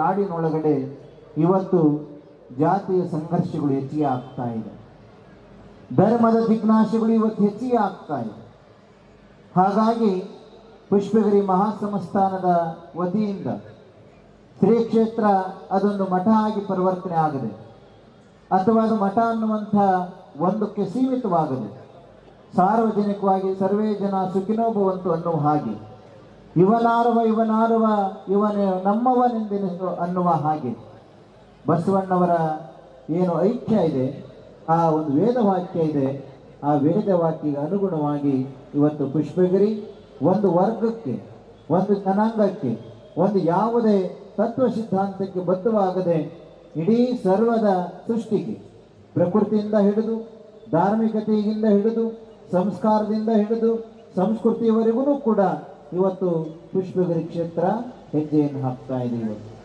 ನಾಡಿನೊಳಗಡೆ ಇವತ್ತು ಜಾತಿಯ ಸಂಘರ್ಷಗಳು ಹೆಚ್ಚಿಗೆ ಆಗ್ತಾ ಇದೆ. ಧರ್ಮದ ದಿಗ್ನಾಶಗಳು ಇವತ್ತು ಹೆಚ್ಚಿಗೆ ಆಗ್ತಾ ಇದೆ. ಹಾಗಾಗಿ ಪುಷ್ಪಗಿರಿ ಮಹಾಸಂಸ್ಥಾನದ ವತಿಯಿಂದ ಶ್ರೀ ಕ್ಷೇತ್ರ ಅದೊಂದು ಮಠ ಆಗಿ ಪರಿವರ್ತನೆ ಆಗದೆ ಅಥವಾ ಅದು ಮಠ ಅನ್ನುವಂಥ ಒಂದಕ್ಕೆ ಸೀಮಿತವಾಗದೆ ಸಾರ್ವಜನಿಕವಾಗಿ ಸರ್ವೇ ಜನ ಸುಖಿನೋಭವಂತು ಅನ್ನುವ ಹಾಗೆ ಇವನಾರವ ಇವನಾರವ, ಇವನೇ ನಮ್ಮವನೆಂದೆನಿಸು ಅನ್ನುವ ಹಾಗೆ. ಬಸವಣ್ಣವರ ಏನು ಐಕ್ಯ ಇದೆ, ಆ ಒಂದು ವೇದ ವಾಕ್ಯ ಇದೆ, ಆ ವೇದ ವಾಕ್ಯಗೆ ಅನುಗುಣವಾಗಿ ಇವತ್ತು ಪುಷ್ಪಗಿರಿ ಒಂದು ವರ್ಗಕ್ಕೆ, ಒಂದು ಜನಾಂಗಕ್ಕೆ, ಒಂದು ಯಾವುದೇ ತತ್ವ ಸಿದ್ಧಾಂತಕ್ಕೆ ಬದ್ಧವಾಗದೆ ಇಡೀ ಸರ್ವದ ಸೃಷ್ಟಿಗೆ, ಪ್ರಕೃತಿಯಿಂದ ಹಿಡಿದು, ಧಾರ್ಮಿಕತೆಯಿಂದ ಹಿಡಿದು, ಸಂಸ್ಕಾರದಿಂದ ಹಿಡಿದು, ಸಂಸ್ಕೃತಿಯವರೆಗೂ ಕೂಡ ಇವತ್ತು ಪುಷ್ಪಗಿರಿ ಕ್ಷೇತ್ರ ಹೆಜ್ಜೆಯನ್ನು ಹಾಕ್ತಾ ಇದೆ ಇವತ್ತು